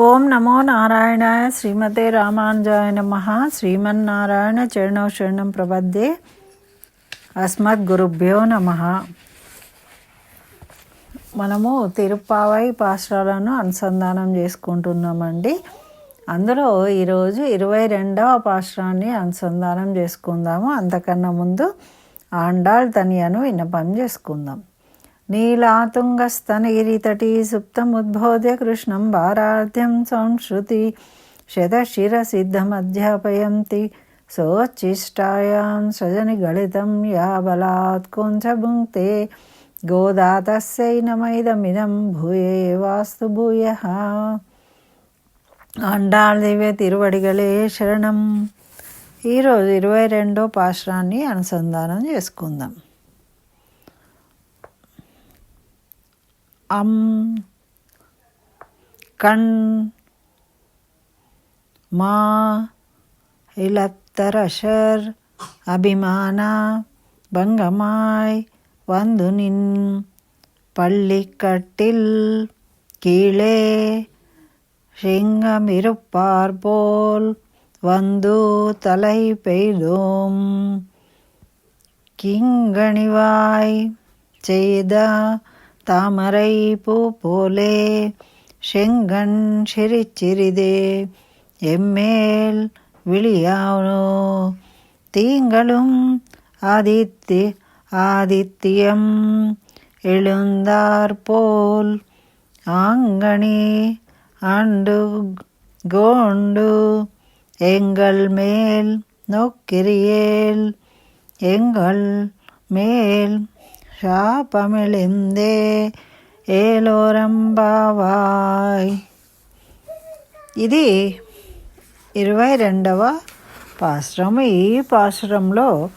ఓం నమో నారాయణాయ శ్రీమతే రామానుజాయ నమ. శ్రీమన్నారాయణ చరణో శరణం ప్రపద్యే అస్మద్ గురుభ్యో నమ. మనము తిరుప్పావై పాశ్రాలను అనుసంధానం చేసుకుంటున్నామండి. అందులో ఈరోజు ఇరవై రెండవ పాశ్రాన్ని అనుసంధానం చేసుకుందాము. అంతకన్నా ముందు ఆండాళ్ తనియను విన్నపం చేసుకుందాం. నీలాతుంగస్తనగిరితటీ సుప్తముద్బోధ్య కృష్ణం భారార్థ్యం సంశ్రుతి శతశిరసిద్ధమధ్యాపయంతి సోచ్చిష్టాయాం సజని గళితం యా బలాత్ गोदा భుంక్తే గోదాతస్యై भूये। భూయే వాస్తు భూయ అండాళ్ దివ్య తిరువడిగలే శరణం ఈరోజు ఇరవై రెండో పాశ్రాన్ని అనుసంధానం చేసుకుందాం. அம் கண் மா இலத்தரஷர் அபிமானா பங்கமாய் வந்து நின் பள்ளிக்கட்டில் கீழே சிங்கம் இருப்பார் போல் வந்து தலை பெய்தோம். கிங்கணிவாய் செய்த தாமரை பூ போலே செங்கண் சிரிச்சிறிதே எம்மேல் விழியானோ. தீங்களும் ஆதித்தி ஆதித்யம் எழுந்தாற்போல் ஆங்கணி ஆண்டு கோண்டு எங்கள் மேல் நோக்கிரியேல் எங்கள் மேல் శాపమిళిందే ఏలోరంబావాయ్ ఇది ఇరవై రెండవ పాశ్రము ఈ పాశ్రంలో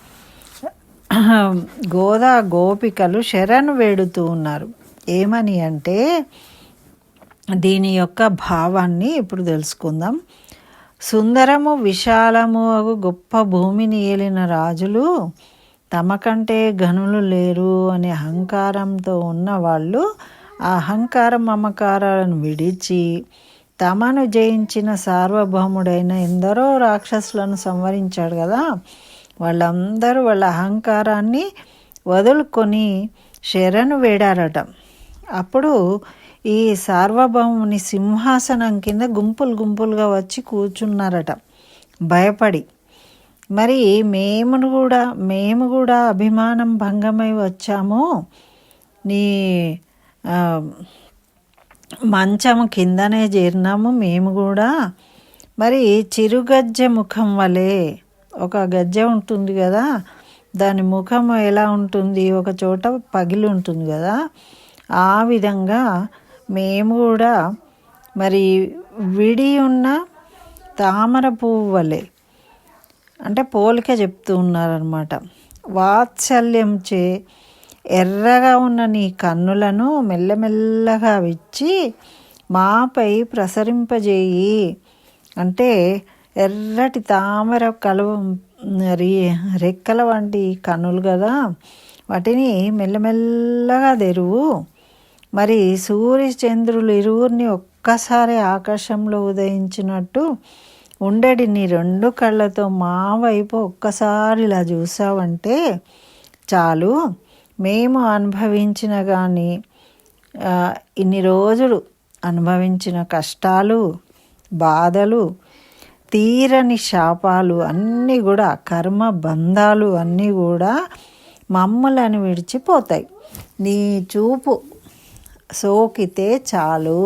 గోదా గోపికలు శరణ్ వేడుతూ ఉన్నారు ఏమని అంటే దీని యొక్క భావాన్ని ఇప్పుడు తెలుసుకుందాం. సుందరము విశాలము గొప్ప భూమిని ఏలిన రాజులు తమకంటే గనులు లేరు అనే అహంకారంతో ఉన్న వాళ్ళు ఆ అహంకార మమకారాలను విడిచి తమను జయించిన సార్వభౌముడైన ఎందరో రాక్షసులను సంవరించాడు కదా. వాళ్ళందరూ వాళ్ళ అహంకారాన్ని వదులుకొని శరణు వేడారట. అప్పుడు ఈ సార్వభౌముని సింహాసనం కింద గుంపులు గుంపులుగా వచ్చి కూర్చున్నారట. భయపడి మరి మేము కూడా మేము కూడా అభిమానం భంగమై వచ్చాము. నీ మంచము కిందనే చేరినాము మేము కూడా. మరి చిరుగజ్జె ముఖం వలె ఒక గజ్జె ఉంటుంది కదా దాని ముఖం ఎలా ఉంటుంది? ఒక చోట పగిలి ఉంటుంది కదా. ఆ విధంగా మేము కూడా మరి విడి ఉన్న తామర పువ్వు వలె అంటే పోలిక చెప్తూ ఉన్నారనమాట వాత్సల్యంచే ఎర్రగా ఉన్న నీ కన్నులను మెల్లమెల్లగా విచ్చి మాపై ప్రసరింపజేయి. అంటే ఎర్రటి తామర కలువ రెక్కల వంటి కన్నులు కదా వాటిని మెల్లమెల్లగా తెరువు. మరి సూర్యచంద్రులు ఇరువురిని ఒక్కసారి ఆకాశంలో ఉదయించినట్టు ఉండడి నీ రెండు కళ్ళతో మా వైపు ఒక్కసారి ఇలా చూసావంటే చాలు. మేము అనుభవించిన కానీ ఇన్ని రోజులు అనుభవించిన కష్టాలు బాధలు తీరని శాపాలు అన్నీ కూడా కర్మ బంధాలు అన్నీ కూడా మమ్మలను విడిచిపోతాయి. నీ చూపు సోకితే చాలు.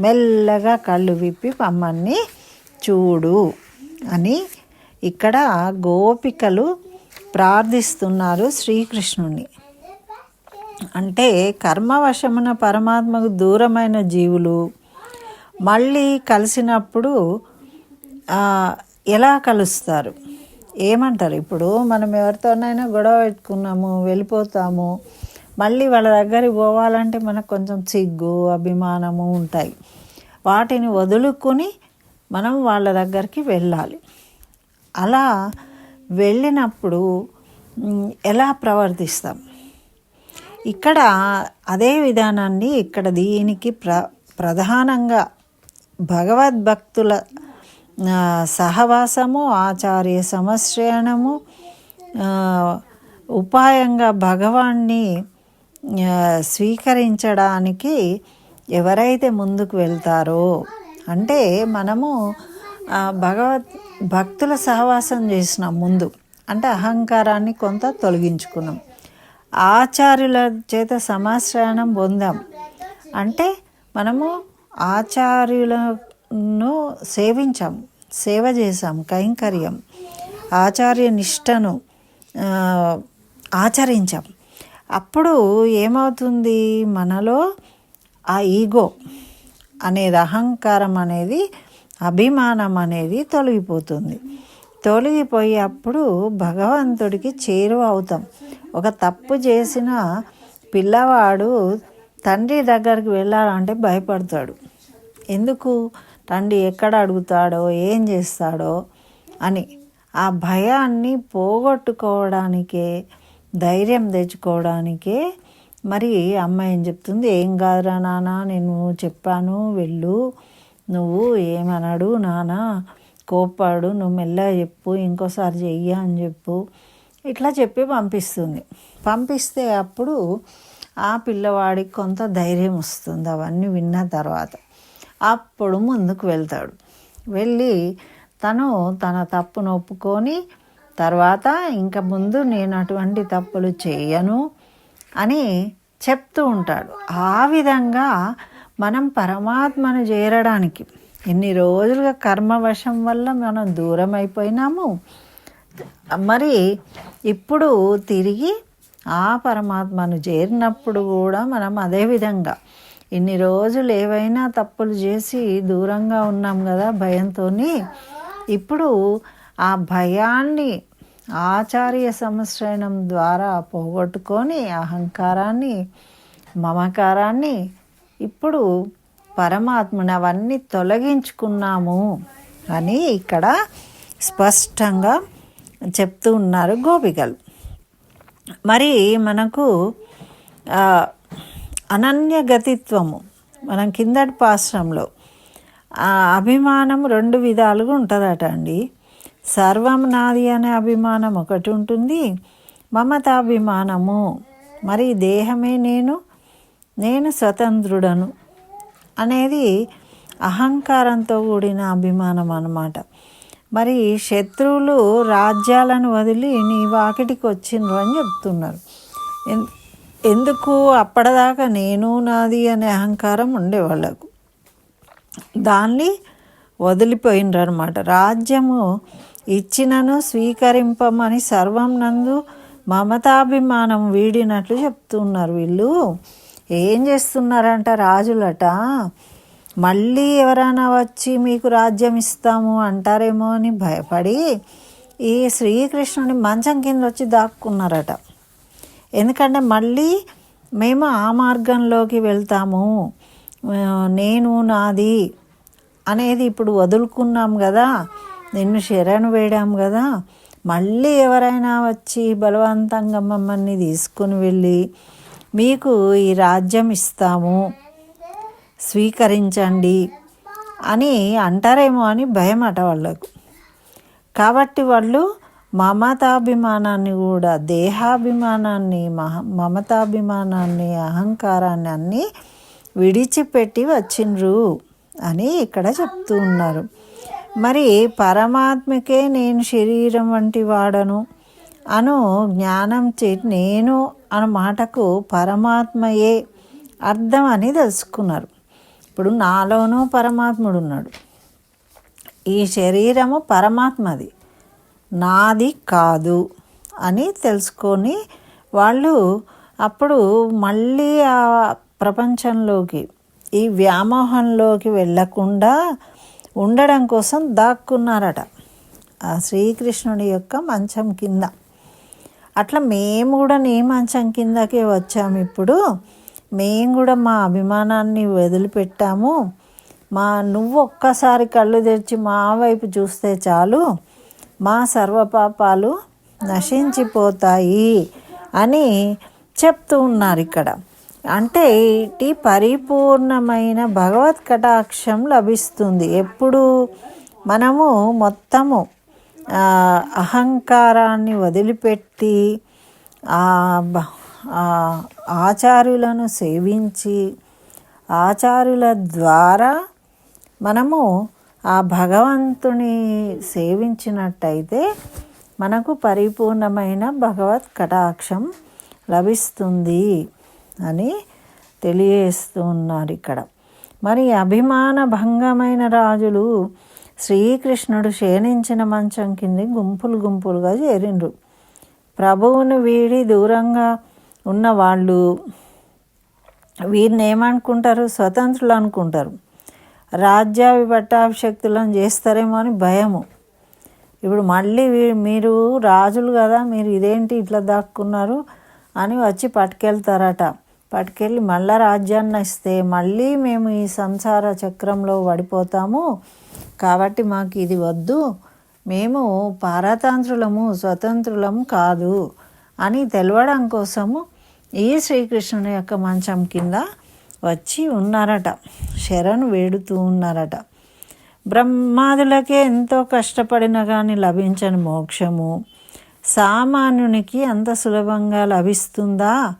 మెల్లగా కళ్ళు విప్పి మమ్మల్ని చూడు అని ఇక్కడ గోపికలు ప్రార్థిస్తున్నారు శ్రీకృష్ణుని. అంటే కర్మవశమున పరమాత్మకు దూరమైన జీవులు మళ్ళీ కలిసినప్పుడు ఎలా కలుస్తారు? ఏమంటారు? ఇప్పుడు మనం ఎవరితోనైనా గొడవ పెట్టుకున్నాము వెళ్ళిపోతాము మళ్ళీ వాళ్ళ దగ్గరికి పోవాలంటే మనకు కొంచెం సిగ్గు అభిమానము ఉంటాయి. వాటిని వదులుకొని మనం వాళ్ళ దగ్గరికి వెళ్ళాలి. అలా వెళ్ళినప్పుడు ఎలా ప్రవర్తిస్తాం? ఇక్కడ అదే విధానాన్ని ఇక్కడ దీనికి ప్ర ప్రధానంగా భగవద్భక్తుల సహవాసము ఆచార్య సంశ్రయణము ఉపాయంగా భగవాన్ని స్వీకరించడానికి ఎవరైతే ముందుకు వెళ్తారో అంటే మనము భగవత్ భక్తుల సహవాసం చేసినాం ముందు. అంటే అహంకారాన్ని కొంత తొలగించుకున్నాం. ఆచార్యుల చేత సమాశ్రయణం పొందాం. అంటే మనము ఆచార్యులను సేవించాం సేవ చేశాం కైంకర్యం ఆచార్య నిష్టను ఆచరించాం. అప్పుడు ఏమవుతుంది? మనలో ఆ ఈగో అనేది అహంకారం అనేది అభిమానం అనేది తొలగిపోతుంది. తొలగిపోయి అప్పుడు భగవంతుడికి చేరువ అవుతాం. ఒక తప్పు చేసిన పిల్లవాడు తండ్రి దగ్గరికి వెళ్ళాలంటే భయపడతాడు. ఎందుకు? తండ్రి ఎక్కడ అడుగుతాడో ఏం చేస్తాడో అని. ఆ భయాన్ని పోగొట్టుకోవడానికే ధైర్యం తెచ్చుకోవడానికే మరి అమ్మాయి ఏం చెప్తుంది? ఏం కాదురా నాన్న నేను చెప్పాను వెళ్ళు. నువ్వు ఏమనడు నాన్న కోపాడు నువ్వు మెల్లగా చెప్పు ఇంకోసారి చెయ్య అని చెప్పు. ఇట్లా చెప్పి పంపిస్తుంది. పంపిస్తే అప్పుడు ఆ పిల్లవాడికి కొంత ధైర్యం వస్తుంది అవన్నీ విన్న తర్వాత. అప్పుడు ముందుకు వెళ్తాడు. వెళ్ళి తను తన తప్పును ఒప్పుకొని తర్వాత ఇంకా ముందు నేను అటువంటి తప్పులు చేయను. అని చెప్తూ ఉంటాడు. ఆ విధంగా మనం పరమాత్మను చేరడానికి ఎన్ని రోజులుగా కర్మవశం వల్ల మనం దూరం అయిపోయినాము? మరి ఇప్పుడు తిరిగి ఆ పరమాత్మను చేరినప్పుడు కూడా మనం అదే విధంగా ఇన్ని రోజులు ఏవైనా తప్పులు చేసి దూరంగా ఉన్నాం కదా భయంతో ఇప్పుడు ఆ భయాన్ని ఆచార్య సంశ్రయణం ద్వారా పోగొట్టుకొని అహంకారాన్ని మమకారాన్ని ఇప్పుడు పరమాత్మని అవన్నీ తొలగించుకున్నాము అని ఇక్కడ స్పష్టంగా చెప్తూ ఉన్నారు గోపికలు. మరి మనకు అనన్యగతిత్వము అనన్య గతిత్వము మనం కిందటి పాశ్రంలో ఆ అభిమానం రెండు విధాలుగా ఉంటుందట అండి. సర్వం నాది అనే అభిమానం ఒకటి ఉంటుంది. మమతాభిమానము. మరి దేహమే నేను నేను స్వతంత్రుడను అనేది అహంకారంతో కూడిన అభిమానం అన్నమాట. మరి శత్రువులు రాజ్యాలను వదిలి నీ వాకిటికి వచ్చిండ్రు అని చెప్తున్నారు. ఎన్- ఎందుకు అప్పటిదాకా నేను నాది అనే అహంకారం ఉండే వాళ్ళకు దాన్ని వదిలిపోయినరు అనమాట రాజ్యము ఇచ్చినను స్వీకరింపమని సర్వం నందు మమతాభిమానం వీడినట్లు చెప్తున్నారు వీళ్ళు. ఏం చేస్తున్నారంట రాజులట? మళ్ళీ ఎవరైనా వచ్చి మీకు రాజ్యం ఇస్తాము అంటారేమో అని భయపడి ఈ శ్రీకృష్ణుని మంచం కింద వచ్చి దాక్కున్నారట. ఎందుకంటే మళ్ళీ మేము ఆ మార్గంలోకి వెళ్తాము. నేను నాది అనేది ఇప్పుడు వదులుకున్నాం కదా. నిన్ను శరణు వేడాం కదా. మళ్ళీ ఎవరైనా వచ్చి బలవంతంగా మమ్మల్ని తీసుకుని వెళ్ళి మీకు ఈ రాజ్యం ఇస్తాము. స్వీకరించండి అని అంటారేమో అని భయం అట వాళ్ళకు. కాబట్టి వాళ్ళు మమతాభిమానాన్ని కూడా దేహాభిమానాన్ని మహ మమతాభిమానాన్ని అహంకారాన్ని అన్నీ విడిచిపెట్టి వచ్చిండ్రు. అని ఇక్కడ చెప్తూ ఉన్నారు మరి పరమాత్మకే నేను శరీరం వంటి వాడను అను జ్ఞానం చే నేను అన్న మాటకు పరమాత్మయే అర్థం అని తెలుసుకున్నారు. ఇప్పుడు నాలోనూ పరమాత్ముడు ఉన్నాడు ఈ శరీరము పరమాత్మది. నాది కాదు అని తెలుసుకొని వాళ్ళు అప్పుడు మళ్ళీ ఆ ప్రపంచంలోకి ఈ వ్యామోహంలోకి వెళ్ళకుండా ఉండడం కోసం దాక్కున్నారట ఆ శ్రీకృష్ణుడి యొక్క మంచం కింద. అట్లా మేము కూడా నీ మంచం కిందకే వచ్చాము ఇప్పుడు. మేము కూడా మా అభిమానాన్ని వదిలిపెట్టాము. మా నువ్వు ఒక్కసారి కళ్ళు తెరిచి మా వైపు చూస్తే చాలు. మా సర్వపాపాలు నశించిపోతాయి అని చెప్తూ ఉన్నారు ఇక్కడ. అంటే ఇటు పరిపూర్ణమైన భగవత్ కటాక్షం లభిస్తుంది. ఎప్పుడు మనము మొత్తము అహంకారాన్ని వదిలిపెట్టి ఆ ఆచార్యులను సేవించి ఆచార్యుల ద్వారా మనము ఆ భగవంతుని సేవించినట్టయితే మనకు పరిపూర్ణమైన భగవత్ కటాక్షం లభిస్తుంది. అని తెలియజేస్తున్నారు ఇక్కడ. మరి అభిమాన భంగమైన రాజులు శ్రీకృష్ణుడు క్షీణించిన మంచం కింద గుంపులు గుంపులుగా చేరిండ్రు. ప్రభువును వీడి దూరంగా ఉన్న వాళ్ళు వీరిని ఏమనుకుంటారు? స్వతంత్రులు అనుకుంటారు. రాజ్యావి పట్టాభిషక్తులను చేస్తారేమో అని భయము. ఇప్పుడు మళ్ళీ వీ- మీరు రాజులు కదా మీరు ఇదేంటి ఇట్లా దాక్కున్నారు అని వచ్చి పట్టుకెళ్తారట. పట్టుకెళ్ళి మళ్ళా రాజ్యాన్ని ఇస్తే మళ్ళీ మేము ఈ సంసార చక్రంలో పడిపోతాము. కాబట్టి మాకు ఇది వద్దు. మేము పారతంత్రులము స్వతంత్రులము కాదు అని తెలవడం కోసము ఈ శ్రీకృష్ణుని యొక్క మంచం కింద వచ్చి ఉన్నారట. శరణు వేడుతూ ఉన్నారట. బ్రహ్మాదులకే ఎంతో కష్టపడిన కానీ లభించని మోక్షము. సామాన్యునికి అంత సులభంగా లభిస్తుందా?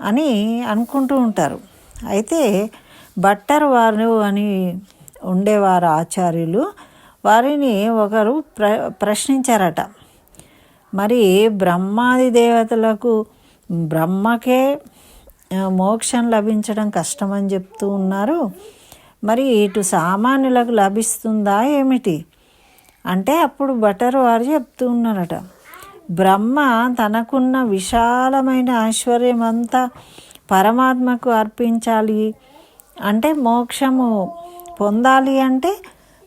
అని అనుకుంటూ ఉంటారు. అయితే బట్టర్ వారు అని ఉండేవారు ఆచార్యులు వారిని ఒకరు ప్ర ప్రశ్నించారట. మరి బ్రహ్మాది దేవతలకు బ్రహ్మకే మోక్షం లభించడం కష్టమని చెప్తూ ఉన్నారు. మరి ఇటు సామాన్యులకు లభిస్తుందా ఏమిటి? అంటే అప్పుడు బటర్ వారు చెప్తూ ఉన్నారట. బ్రహ్మ తనకున్న విశాలమైన ఐశ్వర్యం అంతా పరమాత్మకు అర్పించాలి. అంటే మోక్షము పొందాలి అంటే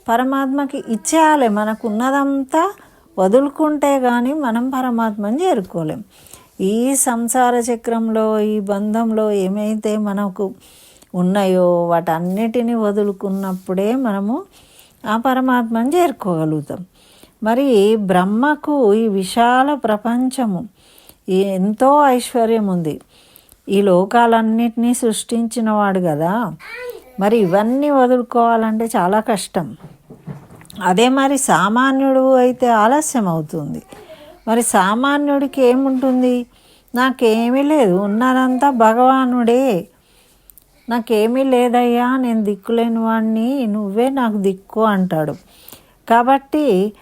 పరమాత్మకి ఇచ్చేయాలి. మనకు ఉన్నదంతా వదులుకుంటే కానీ మనం పరమాత్మని చేరుకోలేం. ఈ సంసార చక్రంలో ఈ బంధంలో ఏమైతే మనకు ఉన్నాయో వాటన్నిటిని వదులుకున్నప్పుడే మనము ఆ పరమాత్మని చేరుకోగలుగుతాం. మరి బ్రహ్మకు ఈ విశాల ప్రపంచము ఎంతో ఐశ్వర్యం ఉంది. ఈ లోకాలన్నిటినీ సృష్టించిన వాడు కదా. మరి ఇవన్నీ వదులుకోవాలంటే చాలా కష్టం. అదే మరి సామాన్యుడు అయితే ఆలస్యం అవుతుంది మరి సామాన్యుడికి ఏముంటుంది? నాకేమీ లేదు. ఉన్నదంతా భగవానుడే. నాకేమీ లేదయ్యా నేను దిక్కులేని వాడిని నువ్వే నాకు దిక్కు అంటాడు. కాబట్టి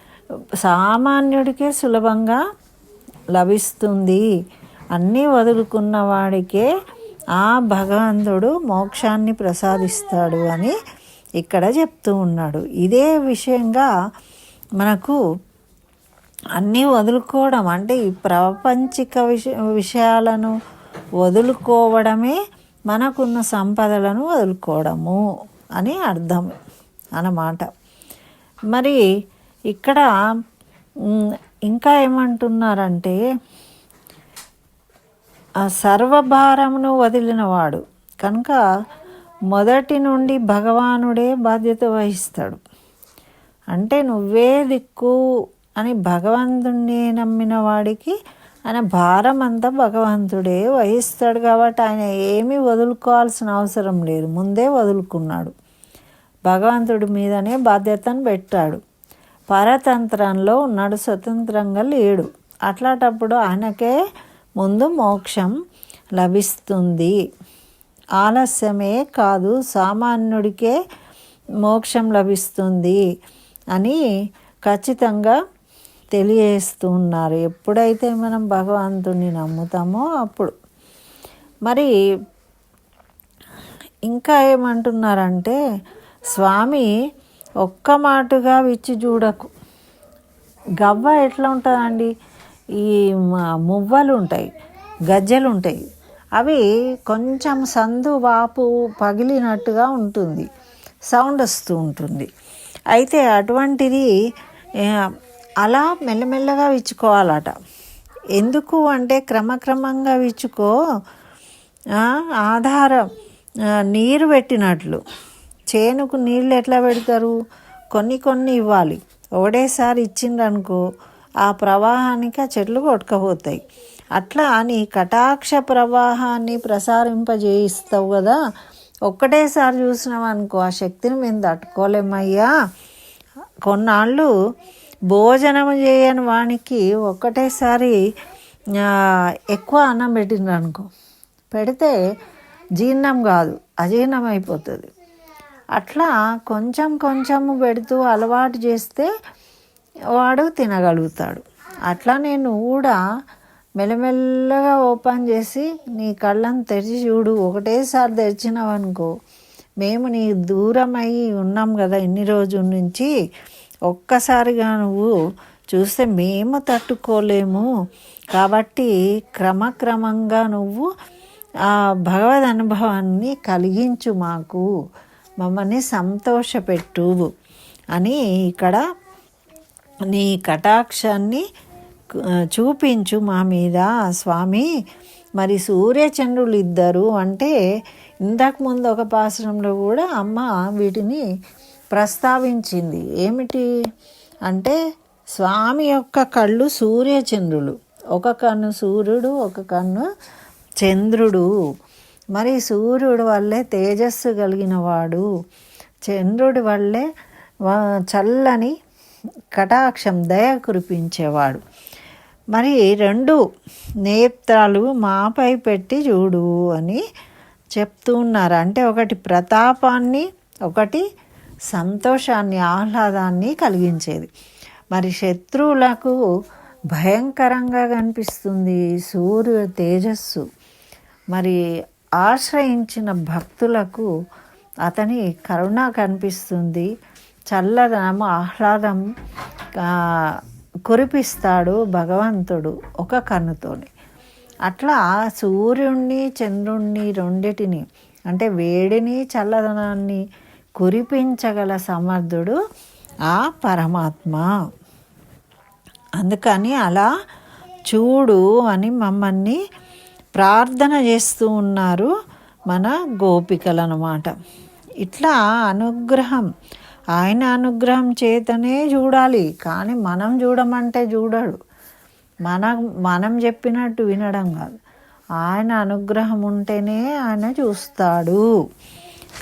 సామాన్యుడికే సులభంగా లభిస్తుంది. అన్నీ వదులుకున్న వాడికే ఆ భగవంతుడు మోక్షాన్ని ప్రసాదిస్తాడు అని ఇక్కడ చెప్తూ ఉన్నాడు. ఇదే విషయంగా మనకు అన్నీ వదులుకోవడం అంటే ఈ ప్రాపంచిక విష విషయాలను వదులుకోవడమే మనకున్న సంపదలను వదులుకోవడము అని అర్థం అన్నమాట. మరి ఇక్కడ ఇంకా ఏమంటున్నారంటే ఆ సర్వభారమును వదిలినవాడు. కనుక మొదటి నుండి భగవానుడే బాధ్యత వహిస్తాడు. అంటే నువ్వే దిక్కు అని భగవంతుణ్ణి నమ్మిన వాడికి ఆయన భారం అంతా భగవంతుడే వహిస్తాడు కాబట్టి ఆయన ఏమీ వదులుకోవాల్సిన అవసరం లేదు. ముందే వదులుకున్నాడు. భగవంతుడి మీదనే బాధ్యతను పెట్టాడు. పరతంత్రంలో ఉన్నాడు స్వతంత్రంగా లేడు. అట్లాంటప్పుడు ఆయనకే ముందు మోక్షం లభిస్తుంది. ఆలస్యమే కాదు సామాన్యుడికే మోక్షం లభిస్తుంది అని ఖచ్చితంగా తెలియజేస్తున్నారు. ఎప్పుడైతే మనం భగవంతుని నమ్ముతామో అప్పుడు. మరి ఇంకా ఏమంటున్నారంటే స్వామి ఒక్క మాటుగా విచ్చి చూడకు. గవ్వ ఎట్లా ఉంటుందండి? ఈ మువ్వలు ఉంటాయి గజ్జలు ఉంటాయి అవి కొంచెం సందు వాపు పగిలినట్టుగా ఉంటుంది. సౌండ్ వస్తూ ఉంటుంది. అయితే అటువంటిది అలా మెల్లమెల్లగా విచ్చుకోవాలట. ఎందుకు అంటే క్రమక్రమంగా విచ్చుకో ఆధారం నీరు పెట్టినట్లు. చేనుకు నీళ్ళు ఎట్లా పెడతారు? కొన్ని కొన్ని ఇవ్వాలి. ఒకటేసారి ఇచ్చిండ్రనుకో ఆ ప్రవాహానికి ఆ చెట్లు కొట్టుకపోతాయి. అట్లా నీ కటాక్ష ప్రవాహాన్ని ప్రసారింపజేయిస్తావు కదా. ఒక్కటేసారి చూసినామనుకో అనుకో ఆ శక్తిని మేము తట్టుకోలేమయ్యా. కొన్నాళ్ళు భోజనం చేయని వానికి ఒక్కటేసారి ఎక్కువ అన్నం పెట్టిండ్రు అనుకో పెడితే జీర్ణం కాదు అజీర్ణం అయిపోతుంది అట్లా కొంచెం కొంచెం పెడుతూ అలవాటు చేస్తే వాడు తినగలుగుతాడు. అట్లా నేను కూడా మెల్లమెల్లగా ఓపెన్ చేసి నీ కళ్ళను తెరిచి చూడు ఒకటేసారి తెరిచినావనుకో మేము నీ దూరం ఉన్నాం కదా ఇన్ని రోజుల నుంచి. ఒక్కసారిగా నువ్వు చూస్తే మేము తట్టుకోలేము. కాబట్టి క్రమక్రమంగా నువ్వు ఆ భగవద్ అనుభవాన్ని కలిగించు మాకు. మమ్మల్ని సంతోషపెట్టు అని ఇక్కడ నీ కటాక్షాన్ని చూపించు మా మీద. స్వామి మరి సూర్యచంద్రులు ఇద్దరు అంటే ఇంతకుముందు ఒక పాశ్రంలో కూడా అమ్మ వీటిని ప్రస్తావించింది. ఏమిటి అంటే స్వామి యొక్క కళ్ళు సూర్యచంద్రులు. ఒక కన్ను సూర్యుడు ఒక కన్ను చంద్రుడు. మరి సూర్యుడు వల్లే తేజస్సు కలిగిన వాడు. చంద్రుడి వల్లే చల్లని కటాక్షం దయ కురిపించేవాడు. మరి రెండు నేత్రాలు మాపై పెట్టి చూడు అని చెప్తూ ఉన్నారు. అంటే ఒకటి ప్రతాపాన్ని ఒకటి సంతోషాన్ని ఆహ్లాదాన్ని కలిగించేది. మరి శత్రువులకు భయంకరంగా కనిపిస్తుంది సూర్య తేజస్సు. మరి ఆశ్రయించిన భక్తులకు అతని కరుణ కనిపిస్తుంది. చల్లదనం ఆహ్లాదం కురిపిస్తాడు భగవంతుడు ఒక కన్నుతోని. అట్లా సూర్యుణ్ణి చంద్రుణ్ణి రెండిటిని అంటే వేడిని చల్లదనాన్ని కురిపించగల సమర్థుడు ఆ పరమాత్మ. అందుకని అలా చూడు అని మమ్మల్ని ప్రార్థన చేస్తూ ఉన్నారు మన గోపికలు అన్నమాట ఇట్లా అనుగ్రహం ఆయన అనుగ్రహం చేతనే చూడాలి. కానీ మనం చూడమంటే చూడడు. మన మనం చెప్పినట్టు వినడం కాదు. ఆయన అనుగ్రహం ఉంటేనే ఆయన చూస్తాడు.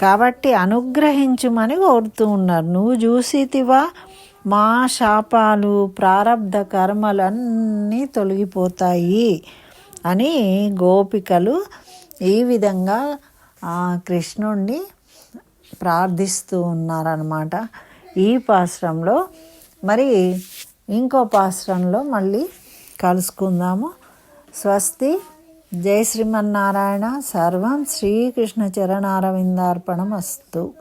కాబట్టి అనుగ్రహించుమని కోరుతూ ఉన్నారు. నువ్వు చూసితివా? మా శాపాలు ప్రారబ్ధ కర్మలన్నీ తొలగిపోతాయి. అని గోపికలు ఈ విధంగా ఆ కృష్ణుణ్ణి ప్రార్థిస్తూ ఉన్నారనమాట ఈ పాశ్రంలో మరి ఇంకో పాశ్రంలో మళ్ళీ కలుసుకుందాము. స్వస్తి. జై శ్రీమన్నారాయణ. సర్వం శ్రీకృష్ణ చరణారవిందార్పణం అస్తు